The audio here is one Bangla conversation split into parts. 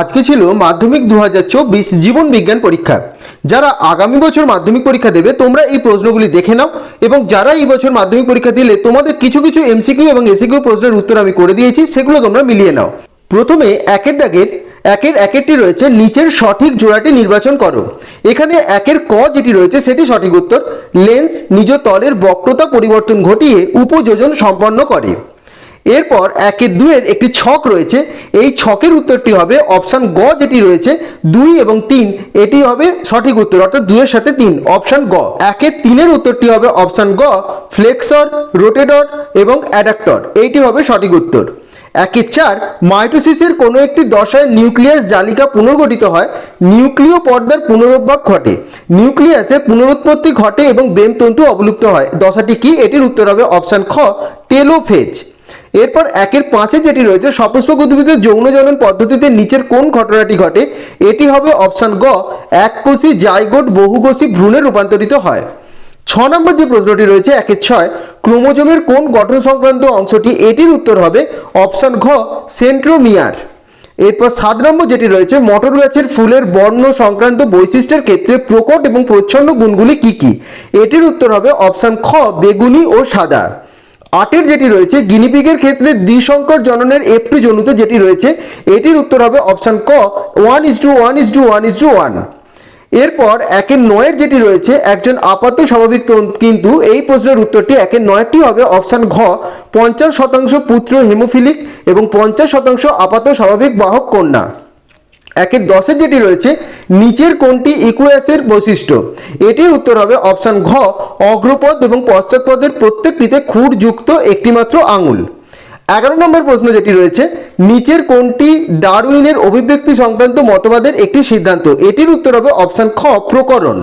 আজকে ছিল মাধ্যমিক দু হাজার চব্বিশ জীবন বিজ্ঞান পরীক্ষা। যারা আগামী বছর মাধ্যমিক পরীক্ষা দেবে, তোমরা এই প্রশ্নগুলি দেখে নাও এবং যারা এই বছর মাধ্যমিক পরীক্ষা দিলে, তোমাদের কিছু কিছু এমসিকিউ এবং এসিকিউ প্রশ্নের উত্তর আমি করে দিয়েছি, সেগুলো তোমরা মিলিয়ে নাও। প্রথমে একের দাগের, একের একেরটি রয়েছে, নিচের সঠিক জোড়াটি নির্বাচন করো। এখানে একের ক যেটি রয়েছে, সেটি সঠিক উত্তর। লেন্স নিজ তলের বক্রতা পরিবর্তন ঘটিয়ে উপযোজন সম্পন্ন করে। এরপর একের দুয়ের একটি ছক রয়েছে। এই ছকের উত্তরটি হবে অপশান গ যেটি রয়েছে। দুই এবং তিন, এটি হবে সঠিক উত্তর, অর্থাৎ দুইয়ের সাথে তিন, অপশান গ। একের তিনের উত্তরটি হবে অপশান গ, ফ্লেক্সর, রোটেটর এবং অ্যাডাক্টর এইটি হবে সঠিক উত্তর। একের চার, মাইটোসিসের কোনো একটি দশায় নিউক্লিয়াস জালিকা পুনর্গঠিত হয়। নিউক্লিয় পর্দার পুনরুদ্ভব ঘটে। নিউক্লিয়াসে পুনরুৎপত্তি ঘটে এবং বেমতন্তু অবলুপ্ত হয়। দশাটি কি? এটির উত্তর হবে অপশান খ, টেলোফেজ। এরপর একের পাঁচে যেটি রয়েছে সপুষ্পক উদ্ভিদের যৌন জনন পদ্ধতিতে নিচের কোন ঘটনাটি ঘটে? এটি হবে অপশান গ, এককোষী জাইগোট বহুকোষী ভ্রূণে রূপান্তরিত হয়। ছ নম্বর যে প্রশ্নটি রয়েছে, একের ছয়, ক্রোমোজোমের কোন গঠন সংক্রান্ত অংশটি? এটির উত্তর হবে অপশান ঘ, সেন্ট্রোমিয়ার। এরপর সাত নম্বর যেটি রয়েছে, মটর গাছের ফুলের বর্ণ সংক্রান্ত বৈশিষ্ট্যের ক্ষেত্রে প্রকট এবং প্রচ্ছন্ন গুণগুলি কি কি? এটির উত্তর হবে অপশান খ, বেগুনি ও সাদা। আটের যেটি রয়েছে, গিনিপিগের ক্ষেত্রে দ্বিসংকর জননের একটি জনুতে যেটি রয়েছে, এটির উত্তর হবে অপশান ক one is two one is two one is two one এরপর একের নয়ের যেটি রয়েছে, একজন আপাত স্বাভাবিক কিন্তু এই প্রশ্নের উত্তরটি একের নয়টি হবে অপশান ঘ, পঞ্চাশ শতাংশ পুত্র হেমোফিলিক এবং পঞ্চাশ শতাংশ আপাত স্বাভাবিক বাহক কন্যা। একের দশের যেটি রয়েছে, নিচের কোনটি ইকুয়াসের বৈশিষ্ট্য? এটির উত্তর হবে অপশান ঘ, অগ্রপদ এবং পশ্চাৎপদের প্রত্যেকটিতে খুঁড়যুক্ত একটিমাত্র আঙুল। এগারো নম্বর প্রশ্ন যেটি রয়েছে, নিচের কোনটি ডারউইনের অভিব্যক্তি সংক্রান্ত মতবাদের একটি সিদ্ধান্ত? এটির উত্তর হবে অপশান খ, প্রকরণ।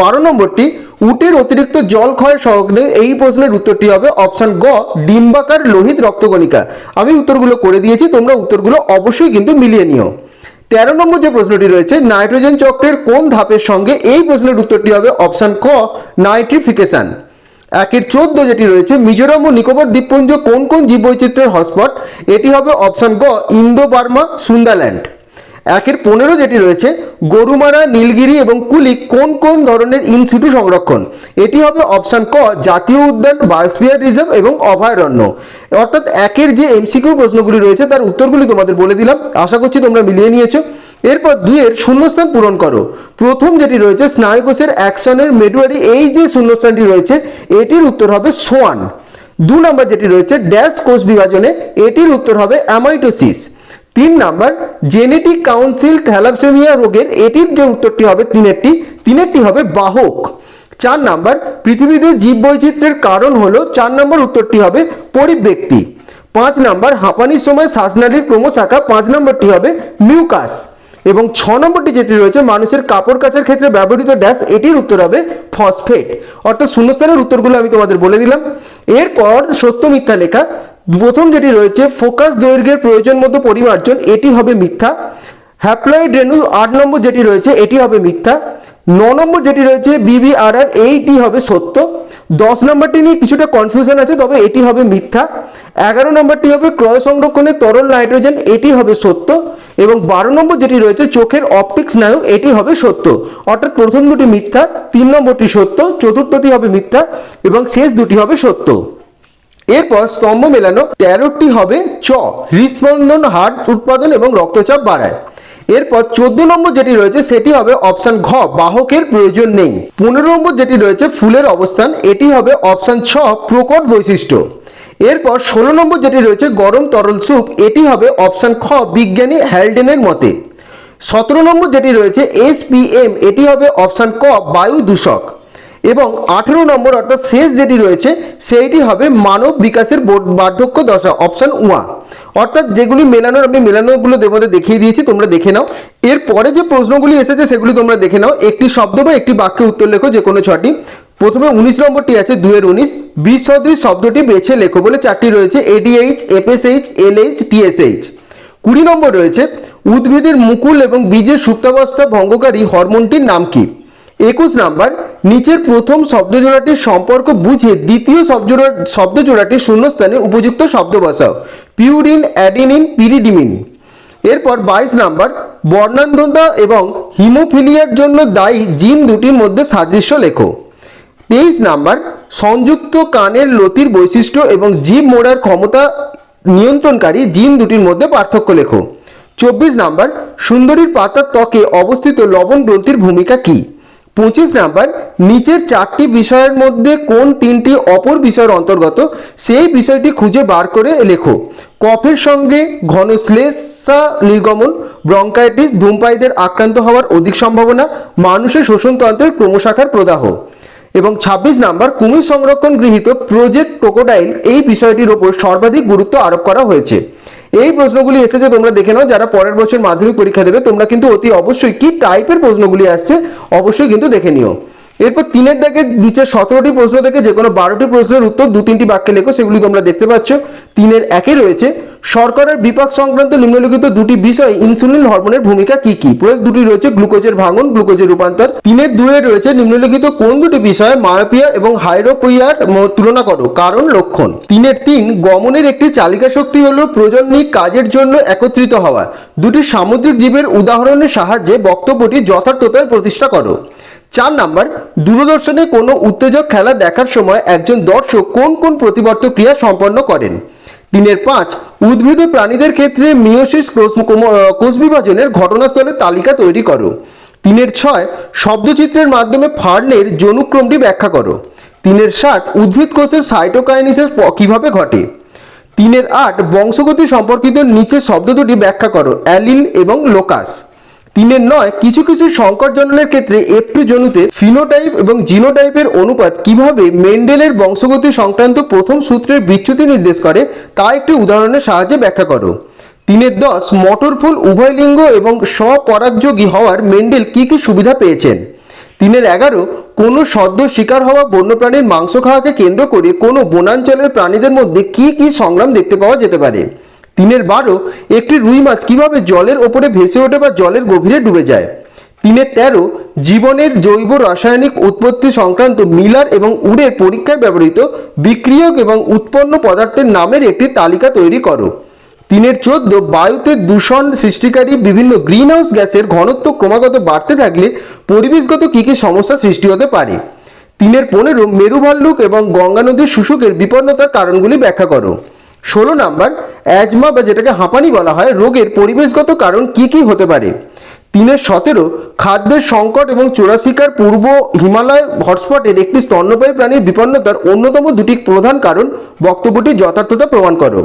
বারো নম্বরটি, উটের অতিরিক্ত জল ক্ষয়ের সহগ্নে এই প্রশ্নের উত্তরটি হবে অপশান গ, ডিম্বাকার লোহিত রক্তকণিকা। আমি উত্তরগুলো করে দিয়েছি, তোমরা উত্তরগুলো অবশ্যই কিন্তু মিলিয়ে নিও। তেরো নম্বর যে প্রশ্নটি রয়েছে, নাইট্রোজেন চক্রের কোন ধাপের সঙ্গে এই প্রশ্নের উত্তরটি হবে অপশান ক, নাইট্রিফিকেশন। একের চোদ্দ যেটি রয়েছে, মিজোরাম ও নিকোবর দ্বীপপুঞ্জ কোন কোন জীব জীববৈচিত্র্যের হটস্পট? এটি হবে অপশান ক ইন্দো বার্মা সুন্দাল্যান্ড একের পনেরো যেটি রয়েছে, গরুমারা, নীলগিরি এবং কুলি কোন কোন ধরনের ইনসিটু সংরক্ষণ? এটি হবে অপশান ক, জাতীয় উদ্যান বায়োস্ফিয়ার রিজার্ভ এবং অভয়ারণ্য। অর্থাৎ একের যে এমসিকিউ প্রশ্নগুলি রয়েছে, তার উত্তরগুলি তোমাদের বলে দিলাম। আশা করছি তোমরা মিলিয়ে নিয়েছো। এরপর দুইয়ের শূন্যস্থান পূরণ করো। প্রথম যেটি রয়েছে, স্নায়ুকোষের অ্যাকশনের মেডুয়ারি এই যে শূন্যস্থানটি রয়েছে, এটির উত্তর হবে সোয়ান। দু নম্বর যেটি রয়েছে ড্যাশ কোষ বিভাজনে, এটির উত্তর হবে অ্যামাইটোসিস তিন নাম্বার জেনেটিক কাউন্সিল থ্যালাপসেমিয়া রোগের এটির যে উত্তরটি হবে তিনেরটি তিনেরটি হবে বাহক। চার নাম্বার, পৃথিবীতে জীববৈচিত্র্যের কারণ হলো, চার নম্বর উত্তরটি হবে পরিব্যক্তি। পাঁচ নাম্বার, হাঁপানির সময় শ্বাসনালীর ক্রমশাখা, পাঁচ নম্বরটি হবে মিউকাস। এবং ছ নম্বরটি যেটি রয়েছে, মানুষের কাপড় কাচার ক্ষেত্রে ব্যবহৃত ড্যাশ, এটির উত্তর হবে ফসফেট। অর্থাৎ শূন্যস্থানের উত্তরগুলো আমি তোমাদের বলে দিলাম। এরপর সত্য মিথ্যা লেখা প্রথম যেটি রয়েছে, ফোকাস দৈর্ঘ্যের প্রয়োজন মতো পরিমার্জন, এটি হবে মিথ্যা। হ্যাপ্লয়েড রেণু আট নম্বর যেটি রয়েছে, এটি হবে মিথ্যা। ন নম্বর যেটি রয়েছে, বিবিআরআর, এইটি হবে সত্য। দশ নম্বরটি নিয়ে কিছুটা কনফিউশন আছে, তবে এটি হবে মিথ্যা। এগারো নম্বরটি হবে ক্রয় সংরক্ষণের তরল নাইট্রোজেন, এটি হবে সত্য। এবং বারো নম্বর যেটি রয়েছে, চোখের অপটিক স্নায়ু, এটি হবে সত্য। অর্থাৎ প্রথম দুটি মিথ্যা, তিন নম্বরটি সত্য, চতুর্থটি হবে মিথ্যা, এবং শেষ দুটি হবে সত্য। এরপর স্তম্ভ মেলানো তেরোটি হবে চ। হৃদস্পন্দন হার্ট উৎপাদন এবং রক্তচাপ বাড়ায়। এরপর চোদ্দ নম্বর যেটি রয়েছে, সেটি হবে অপশন ঘ, বাহকের প্রয়োজন নেই। পনেরো নম্বর যেটি রয়েছে, ফুলের অবস্থান, এটি হবে অপশন ছ, প্রকট বৈশিষ্ট্য। এরপর ষোলো নম্বর যেটি রয়েছে, গরম তরল স্যুপ, এটি হবে অপশন খ, বিজ্ঞানী হ্যালডেনের মতে। সতেরো নম্বর যেটি রয়েছে এসপিএম এটি হবে অপশন ক, বায়ু দূষক। এবং আঠেরো নম্বর অর্থাৎ শেষ যেটি রয়েছে, সেইটি হবে মানব বিকাশের বার্ধক্য দশা অপশন ওয়া অর্থাৎ যেগুলি মেলানোর আমি মেলানোগুলো তোমাদের দেখিয়ে দিয়েছি, তোমরা দেখে নাও। এর পরে যে প্রশ্নগুলি এসেছে, সেগুলি তোমরা দেখে নাও। একটি শব্দ বা একটি বাক্যে উত্তর লেখো, যে কোনো ছটি। প্রথমে উনিশ নম্বরটি আছে দুয়ের উনিশ। বিশ সদৃশ শব্দটি বেছে লেখো বলে চারটি রয়েছে এডিএইচ এফএসএইচ এলএইচ টিএসএইচ কুড়ি নম্বর রয়েছে, উদ্ভিদের মুকুল এবং বীজের সুপ্তাবস্থা ভঙ্গকারী হরমোনটির নাম কি? একুশ নাম্বার, নিচের প্রথম শব্দজোড়াটির সম্পর্ক বুঝে দ্বিতীয় শব্দজোড়া শব্দজোড়াটির শূন্যস্থানে উপযুক্ত শব্দ বসাও। Purine, adenine, pyrimidine. এরপর বাইশ নাম্বার, বর্ণান্ধতা এবং হিমোফিলিয়ার জন্য দায়ী জিন দুটির মধ্যে সাদৃশ্য লেখো। তেইশ নাম্বার, সংযুক্ত কানের লতির বৈশিষ্ট্য এবং জীব মোড়ার ক্ষমতা নিয়ন্ত্রণকারী জিন দুটির মধ্যে পার্থক্য লেখো। চব্বিশ নাম্বার, সুন্দরীর পাতার ত্বকে অবস্থিত লবণ গ্রন্থির ভূমিকা কী? পঁচিশ নাম্বার, নিচের চারটি বিষয়ের মধ্যে কোন তিনটি অপর বিষয়ের অন্তর্গত, সেই বিষয়টি খুঁজে বার করে লেখো। কফের সঙ্গে ঘন শ্লেষা নির্গমন, ব্রঙ্কাইটিস, ধূমপায়ীদের আক্রান্ত হওয়ার অধিক সম্ভাবনা, মানুষের শোষণতন্ত্রের ক্রমশাখার প্রদাহ। এবং ২৬ নাম্বার, কুমির সংরক্ষণ গৃহীত প্রজেক্ট ক্রোকোডাইল, এই বিষয়টির ওপর সর্বাধিক গুরুত্ব আরোপ করা হয়েছে। এই প্রশ্নগুলি এসেছে, তোমরা দেখে নাও, যারা পরের বছর মাধ্যমিক পরীক্ষা দেবে, তোমরা কিন্তু অতি অবশ্যই কি টাইপের প্রশ্নগুলি আসছে, অবশ্যই কিন্তু দেখে নিও। এরপর তিনের দাগে নিচে সতেরোটি প্রশ্ন থেকে যে কোনো বারোটি প্রশ্নের উত্তর দু তিনটি বাক্যে লেখো, সেগুলি তোমরা দেখতে পাচ্ছ। তিনের একে রয়েছে সরকারের বিপাক সংক্রান্ত নিম্নলিখিত দুটি বিষয়, ইনসুলিন হরমোনের ভূমিকা কি কি? প্রয়োগ দুটি রয়েছে, গ্লুকোজের ভাঙন, গ্লুকোজের রূপান্তর। তিনের দুয়ে রয়েছে, নিম্নলিখিত কোন দুটি বিষয় মায়োপিয়া এবং হাইরোপিয়ার তুলনা করো, কারণ, লক্ষণ। তিনের তিন, গমনের একটি চালিকা শক্তি হল প্রজন্মিক কাজের জন্য একত্রিত হওয়া। দুটি সামুদ্রিক জীবের উদাহরণের সাহায্যে বক্তব্যটি যথার্থতায় প্রতিষ্ঠা করো। চার নাম্বার, দূরদর্শনে কোনো উত্তেজক খেলা দেখার সময় একজন দর্শক কোন কোন প্রতিবর্ত ক্রিয়া সম্পন্ন করেন? তিনের পাঁচ, উদ্ভিদ ও প্রাণীদের ক্ষেত্রে মিওসিস কোষ বিভাজনের ঘটনাস্থলের তালিকা তৈরি করো। তিনের ছয়, শব্দচিত্রের মাধ্যমে ফার্নের জনুক্রমটি ব্যাখ্যা করো। তিনের সাত, উদ্ভিদ কোষের সাইটোকাইনিসের কীভাবে ঘটে? তিনের আট, বংশগতি সম্পর্কিত নিচের শব্দ দুটি ব্যাখ্যা করো, অ্যালিল এবং লোকাস। তিনের নয়, কিছু কিছু সংকট জননের ক্ষেত্রে এফটু জনুতে ফিনোটাইপ এবং জিনোটাইপের অনুপাত কীভাবে মেন্ডেলের বংশগতি সংক্রান্ত প্রথম সূত্রের বিচ্যুতি নির্দেশ করে, তা একটি উদাহরণের সাহায্যে ব্যাখ্যা করো। তিনের দশ মটর ফুল উভয় লিঙ্গ এবং স্বপরাগযোগী হওয়ার মেন্ডেল কি কি সুবিধা পেয়েছেন? তিনের এগারো, কোনো সদ্য শিকার হওয়া বন্যপ্রাণীর মাংস খাওয়াকে কেন্দ্র করে কোনো বনাঞ্চলের প্রাণীদের মধ্যে কি কি সংগ্রাম দেখতে পাওয়া যেতে পারে? তিনের বারো একটি রুই মাছ কীভাবে জলের ওপরে ভেসে ওঠে বা জলের গভীরে ডুবে যায়? তিনের তেরো, জীবনের জৈব রাসায়নিক উৎপত্তি সংক্রান্ত মিলার এবং উড়ের পরীক্ষায় ব্যবহৃত বিক্রিয়ক এবং উৎপন্ন পদার্থের নামের একটি তালিকা তৈরি করো। তিনের চোদ্দ, বায়ুতে দূষণ সৃষ্টিকারী বিভিন্ন গ্রিনহাউস গ্যাসের ঘনত্ব ক্রমাগত বাড়তে থাকলে পরিবেশগত কী কী সমস্যা সৃষ্টি হতে পারে? তিনের পনেরো মেরু ভাল্লুক এবং গঙ্গা নদীর শুশুকের বিপন্নতার কারণগুলি ব্যাখ্যা করো। ষোলো নাম্বার, অ্যাজমা বা যেটাকে হাঁপানি বলা হয়, রোগের পরিবেশগত কারণ কি কি হতে পারে? তিনের সতেরো, খাদ্যের সংকট এবং চোরাশিকার পূর্ব হিমালয় হটস্পটের একটি স্তন্যপায়ী প্রাণীর বিপন্নতার অন্যতম দুটি প্রধান কারণ বক্তব্যটি যথার্থতা প্রমাণ করো।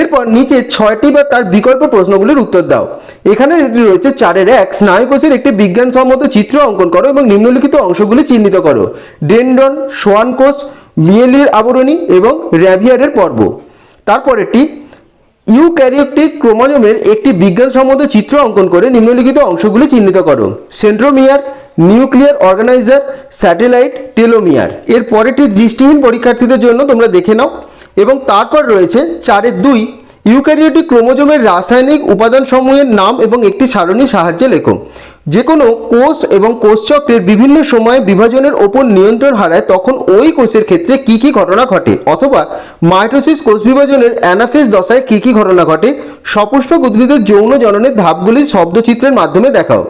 এরপর নিচে ছয়টি বা তার বিকল্প প্রশ্নগুলির উত্তর দাও। এখানে রয়েছে চারের এক, স্নায়ুকোষের একটি বিজ্ঞানসম্মত চিত্র অঙ্কন করো এবং নিম্নলিখিত অংশগুলি চিহ্নিত করো। ডেন্ডন সোয়ানকোষ, মিয়েলির আবরণী এবং র্যাভিয়ারের পর্ব। তারপরেরটি ইউক্যারিওটিক ক্রোমোজোমের একটি বিজ্ঞানসম্মত চিত্র অঙ্কন করে নিম্নলিখিত অংশগুলি চিহ্নিত করো। Centromere, nuclear organiser, satellite, telomere. এর পরেরটি দৃষ্টিহীন পরীক্ষার্থীদের জন্য তোমরা দেখে নাও এবং তারপর রয়েছে চারের দুই, ইউক্যারিওটিক ক্রোমোজোমের রাসায়নিক উপাদানসমূহের নাম এবং একটি সারণীর সাহায্যে লেখো। যে কোনো কোষ এবং কোষচক্রের বিভিন্ন সময়ে বিভাজনের ওপর নিয়ন্ত্রণ হারায়, তখন ওই কোষের ক্ষেত্রে কি কি ঘটনা ঘটে? অথবা মাইটোসিস কোষ বিভাজনের অ্যানাফেজ দশায় কি কি ঘটনা ঘটে? সপুষ্পক উদ্ভিদের যৌন জননের ধাপগুলি শব্দচিত্রের মাধ্যমে দেখাও।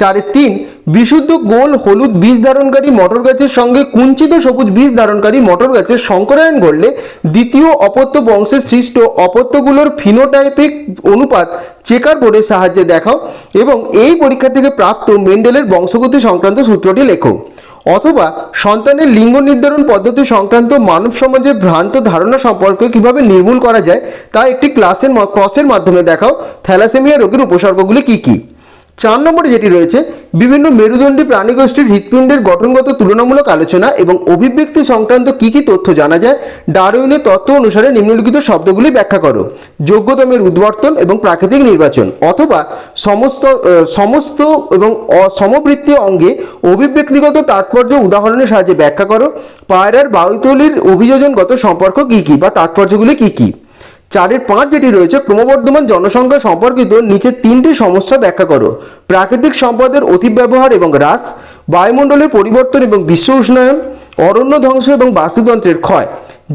চারের তিন, বিশুদ্ধ গোল হলুদ বীজ ধারণকারী মটর গাছের সঙ্গে কুঞ্চিত সবুজ বীজ ধারণকারী মটর গাছের সংকরায়ন ঘটলে দ্বিতীয় অপত্য বংশের সৃষ্ট অপত্যগুলোর ফিনোটাইপিক অনুপাত চেকার বোর্ডের সাহায্যে দেখাও এবং এই পরীক্ষা থেকে প্রাপ্ত মেন্ডেলের বংশগতি সংক্রান্ত সূত্রটি লেখো। অথবা সন্তানের লিঙ্গ নির্ধারণ পদ্ধতি সংক্রান্ত মানব সমাজের ভ্রান্ত ধারণা সম্পর্কে কীভাবে নির্মূল করা যায় তা একটি ক্লাসের ক্রসের মাধ্যমে দেখাও। থ্যালাসেমিয়া রোগের উপসর্গগুলি কী কী? চার নম্বরে যেটি রয়েছে, বিভিন্ন মেরুদণ্ডী প্রাণীগোষ্ঠীর হৃৎপিণ্ডের গঠনগত তুলনামূলক আলোচনা এবং অভিব্যক্তি সংক্রান্ত কি কি তথ্য জানা যায়, ডারউইনের তত্ত্ব অনুসারে নিম্নলিখিত শব্দগুলি ব্যাখ্যা করো। যোগ্যতমের উদ্বর্তন এবং প্রাকৃতিক নির্বাচন অথবা সমস্ত সমস্ত এবং সমবৃত্তীয় অঙ্গে অভিব্যক্তিগত তাৎপর্য উদাহরণের সাহায্যে ব্যাখ্যা করো। পায়রার বায়ুতলির অভিযোজনগত সম্পর্ক কি কি বা তাৎপর্যগুলি কি কি? চারের পাঁচ যেটি রয়েছে, ক্রমবর্ধমান জনসংখ্যা সম্পর্কিত নিচে তিনটি সমস্যা ব্যাখ্যা করো। প্রাকৃতিক সম্পদের অতিব্যবহার এবং হ্রাস বায়ুমণ্ডলের পরিবর্তন এবং বিশ্ব উষ্ণায়ন, অরণ্য ধ্বংস এবং বাস্তুতন্ত্রের ক্ষয়।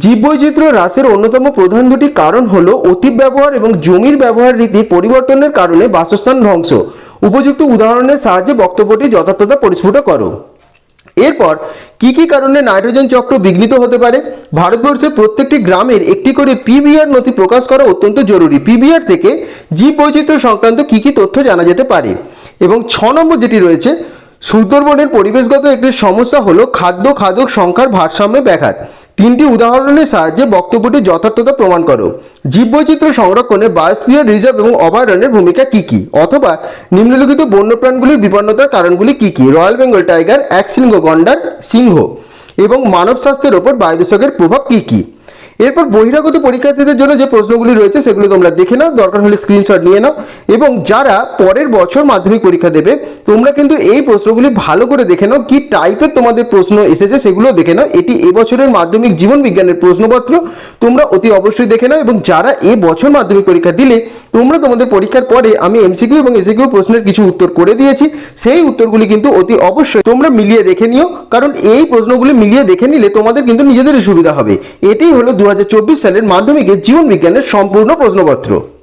জীববৈচিত্র্য হ্রাসের অন্যতম প্রধান দুটি কারণ হল অতি ব্যবহার এবং জমির ব্যবহার রীতি পরিবর্তনের কারণে বাসস্থান ধ্বংস। উপযুক্ত উদাহরণের সাহায্যে বক্তব্যটি যথার্থতা পরিস্ফুট করো। এরপর কি কি কারণে নাইট্রোজেন চক্র বিঘ্নিত হতে পারে? ভারতবর্ষের প্রত্যেকটি গ্রামের একটি করে পিবিআর নথি প্রকাশ করা অত্যন্ত জরুরি। পিবিআর থেকে জীব বৈচিত্র্য সংক্রান্ত কি কি তথ্য জানা যেতে পারে? এবং ছ নম্বর যেটি রয়েছে সুন্দরবনের পরিবেশগত একটি সমস্যা হলো খাদ্য খাদক সংখ্যার ভারসাম্যে ব্যাঘাত। তিনটি উদাহরণের সাহায্যে বক্তব্যটি যথার্থতা প্রমাণ করো। জীববৈচিত্র্য সংরক্ষণে বায়োস্ফিয়ার রিজার্ভ এবং অভয়ারণ্যের ভূমিকা কি কি? অথবা নিম্নলিখিত বন্যপ্রাণগুলির বিপন্নতার কারণগুলি কি কি? রয়্যাল বেঙ্গল টাইগার একশৃঙ্গ গন্ডার সিংহ এবং মানব স্বাস্থ্যের ওপর বায়ুদূষকের প্রভাব কি কি? এরপর বহিরাগত পরীক্ষার্থীদের জন্য যে প্রশ্নগুলি রয়েছে সেগুলো তোমরা দেখে নাও, দরকার হলে স্ক্রিনশট নিয়ে নাও এবং যারা পরের বছর মাধ্যমিক পরীক্ষা দেবে, তোমরা কিন্তু এই প্রশ্নগুলি ভালো করে দেখে নাও, কি টাইপের তোমাদের প্রশ্ন এসেছে সেগুলো দেখে নাও। এটি এবছরের মাধ্যমিক জীবন বিজ্ঞানের প্রশ্নপত্র, তোমরা অতি অবশ্যই দেখে নাও এবং যারা এ বছর মাধ্যমিক পরীক্ষা দিলে, তোমরা তোমাদের পরীক্ষার পরে আমি এমসিকিউ এবং এসিকিউ প্রশ্নের কিছু উত্তর করে দিয়েছি, সেই উত্তরগুলি কিন্তু অতি অবশ্যই তোমরা মিলিয়ে দেখে নিও, কারণ এই প্রশ্নগুলি মিলিয়ে দেখে নিলে তোমাদের কিন্তু নিজেদেরই সুবিধা হবে। এটাই হলো দু সালের মাধ্যমিকের জীবন বিজ্ঞানের সম্পূর্ণ প্রশ্নপত্র।